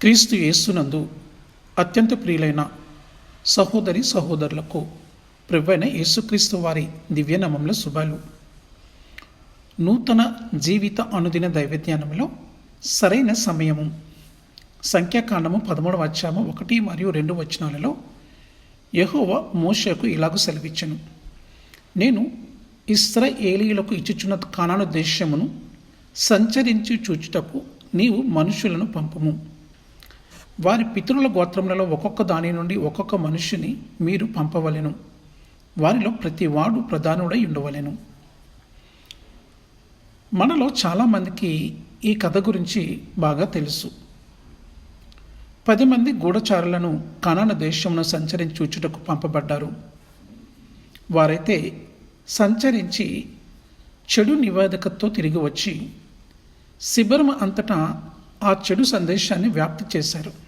క్రీస్తు యేసునందు అత్యంత ప్రియులైన సహోదరి సహోదరులకు ప్రభువైన యేసుక్రీస్తు వారి దివ్యనామంలో శుభాలు. నూతన జీవిత అనుదిన దైవజ్ఞానంలో సరైన సమయము సంఖ్యాకాండము పదమూడవ వచ్చాము ఒకటి మరియు రెండు వచనాలలో యహోవ మోషకు ఇలాగూ సెలవిచ్చను. నేను ఇస్రాయేలీయులకు ఇచ్చుచున్న కానాను దేశమును సంచరించి చూచుటకు నీవు మనుషులను పంపము. వారి పితరుల గోత్రములలో ఒక్కొక్క దాని నుండి ఒక్కొక్క మనుష్యుని మీరు పంపవలెను. వారిలో ప్రతి వాడు ప్రధానుడై ఉండవలెను. మనలో చాలామందికి ఈ కథ గురించి బాగా తెలుసు. పది మంది గూఢచారులను కనాన దేశంలో సంచరించి చూచుటకు పంపబడ్డారు. వారైతే సంచరించి చెడు నివేదికతో తిరిగి వచ్చి శిబిరం అంతటా ఆ చెడు సందేశాన్ని వ్యాప్తి చేశారు.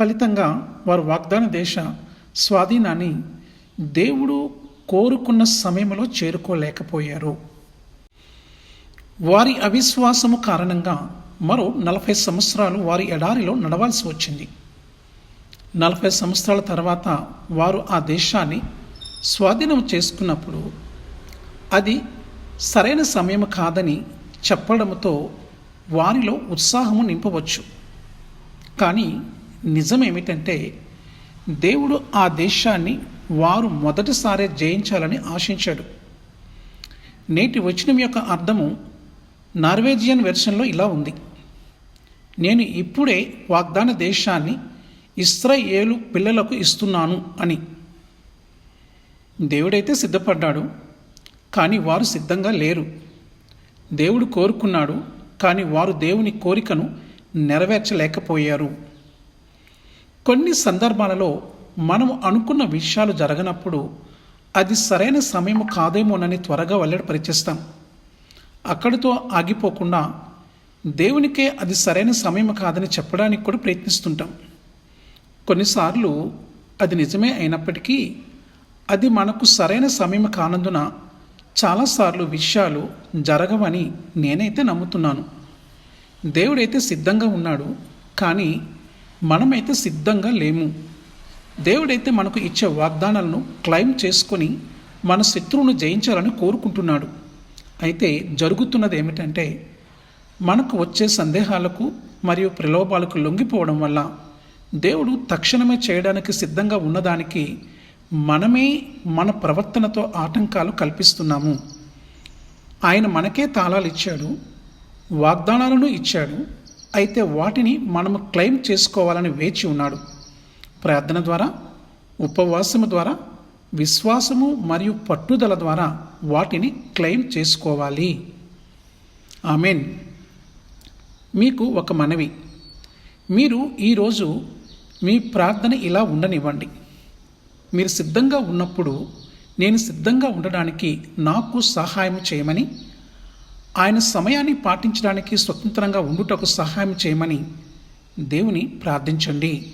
ఫలితంగా వారు వాగ్దాన దేశ స్వాధీనాన్ని దేవుడు కోరుకున్న సమయంలో చేరుకోలేకపోయారు. వారి అవిశ్వాసము కారణంగా మరో నలభై సంవత్సరాలు వారి ఎడారిలో నడవాల్సి వచ్చింది. నలభై సంవత్సరాల తర్వాత వారు ఆ దేశాన్ని స్వాధీనం చేసుకున్నప్పుడు అది సరైన సమయం కాదని చెప్పడంతో వారిలో ఉత్సాహము నింపవచ్చు. కానీ నిజమేమిటంటే దేవుడు ఆ దేశాన్ని వారు మొదటిసారే జయించాలని ఆశించాడు. నేటి వచనం యొక్క అర్థము నార్వేజియన్ వెర్షన్లో ఇలా ఉంది. నేను ఇప్పుడే వాగ్దాన దేశాన్ని ఇస్రాయేలు పిల్లలకు ఇస్తున్నాను అని. దేవుడైతే సిద్ధపడ్డాడు కానీ వారు సిద్ధంగా లేరు. దేవుడు కోరుకున్నాడు కానీ వారు దేవుని కోరికను నెరవేర్చలేకపోయారు. కొన్ని సందర్భాలలో మనం అనుకున్న విషయాలు జరగనప్పుడు అది సరైన సమయం కాదేమోనని త్వరగా వెల్లడిపరిచేస్తాం అక్కడితో ఆగిపోకుండా దేవునికే అది సరైన సమయం కాదని చెప్పడానికి కూడా ప్రయత్నిస్తుంటాం. కొన్నిసార్లు అది నిజమే అయినప్పటికీ అది మనకు సరైన సమయం కానందున చాలాసార్లు విషయాలు జరగవని నేనైతే నమ్ముతున్నాను. దేవుడైతే సిద్ధంగా ఉన్నాడు కానీ మనమైతే సిద్ధంగా లేము. దేవుడైతే మనకు ఇచ్చే వాగ్దానాలను క్లైమ్ చేసుకొని మన శత్రువును జయించాలని కోరుకుంటున్నాడు. అయితే జరుగుతున్నది ఏమిటంటే మనకు వచ్చే సందేహాలకు మరియు ప్రలోభాలకు లొంగిపోవడం వల్ల దేవుడు తక్షణమే చేయడానికి సిద్ధంగా ఉన్నదానికి మనమే మన ప్రవర్తనతో ఆటంకాలు కల్పిస్తున్నాము. ఆయన మనకే తాళాలు ఇచ్చాడు వాగ్దానాలను ఇచ్చాడు అయితే వాటిని మనము క్లెయిమ్ చేసుకోవాలని వేచి ఉన్నాడు. ప్రార్థన ద్వారా ఉపవాసము ద్వారా విశ్వాసము మరియు పట్టుదల ద్వారా వాటిని క్లెయిమ్ చేసుకోవాలి. ఆమెన్. మీకు ఒక మనవి. మీరు ఈరోజు మీ ప్రార్థన ఇలా ఉండనివ్వండి. మీరు సిద్ధంగా ఉన్నప్పుడు నేను సిద్ధంగా ఉండడానికి నాకు సహాయం చేయమని ఆయన సమయాన్ని పాటించడానికి స్వతంత్రంగా ఉండుటకు సహాయం చేయమని దేవుని ప్రార్థించండి.